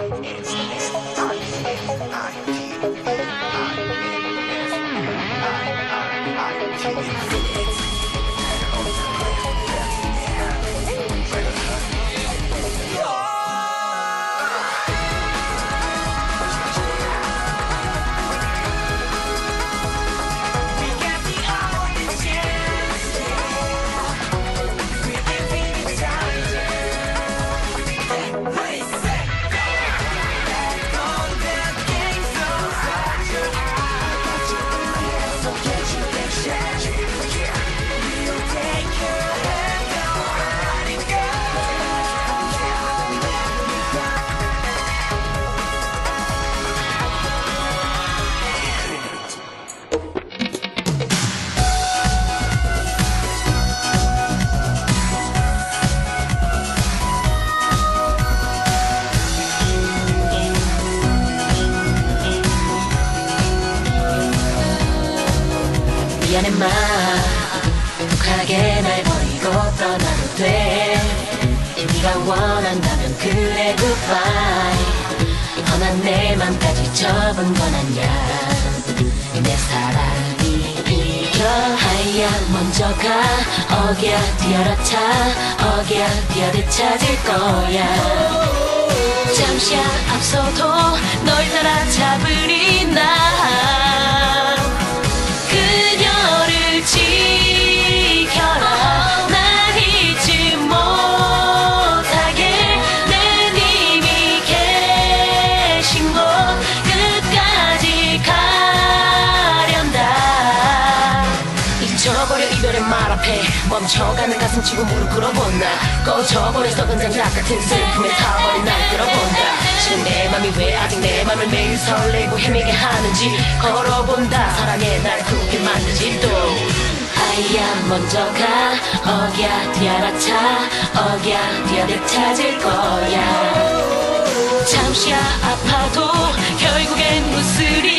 Infinity. 미안해 마. 독하게 날 버리고 떠나도 돼. 네가 원한다면 그래 goodbye. 허난 내 맘까지 접은 건 아니야. 내 사랑이 이겨. 하야 먼저 가. 어기야 뛰어라 차. 어기야 뛰어대 찾을 거야. 잠시 앞서도 널 따라잡으리 나 앞에 멈춰가는 가슴 치고 무릎 꿇어본다. 꺼져버린 썩은 장작 같은 슬픔에 타버린 날 끌어본다. 지금 내 맘이 왜 아직 내 맘을 매일 설레고 헤매게 하는지 걸어본다. 사랑에 날 굳게 만드지 또. 아이야 먼저 가. 어기야 뒤알아 차. 어기야 뒤아대 찾을 거야. 잠시 아파도 결국엔 웃으리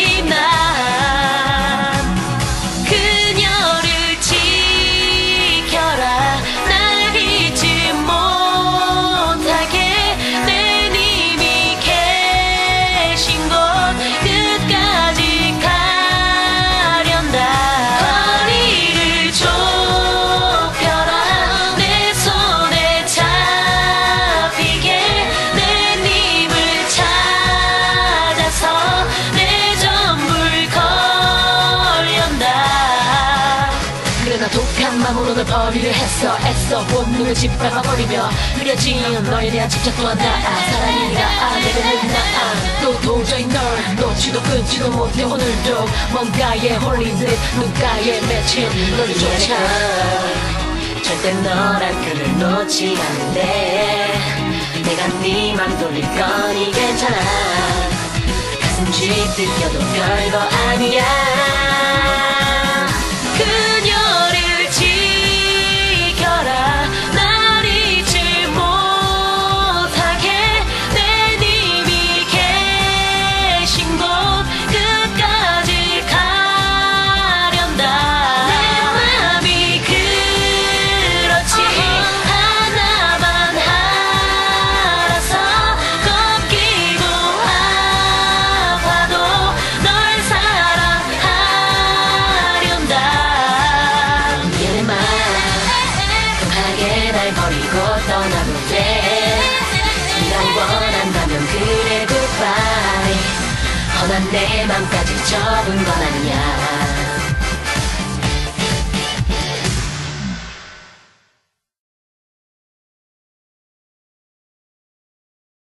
널 버리려 했어 애써. 본능을 짓밟아버리며 흐려진 너에 대한 집착 또한 나 사랑이라 아 내게는 나또 도저히 널 놓지도 끊지도 못해 오늘도 뭔가에 홀린 듯 눈가에 맺힌 너조차 절대 너란 그를 놓지 않는데 내가 네맘 돌릴 거니 괜찮아. 가슴 쥐뜯 껴도 별거 아니야 내 맘까지 접은 건 아니야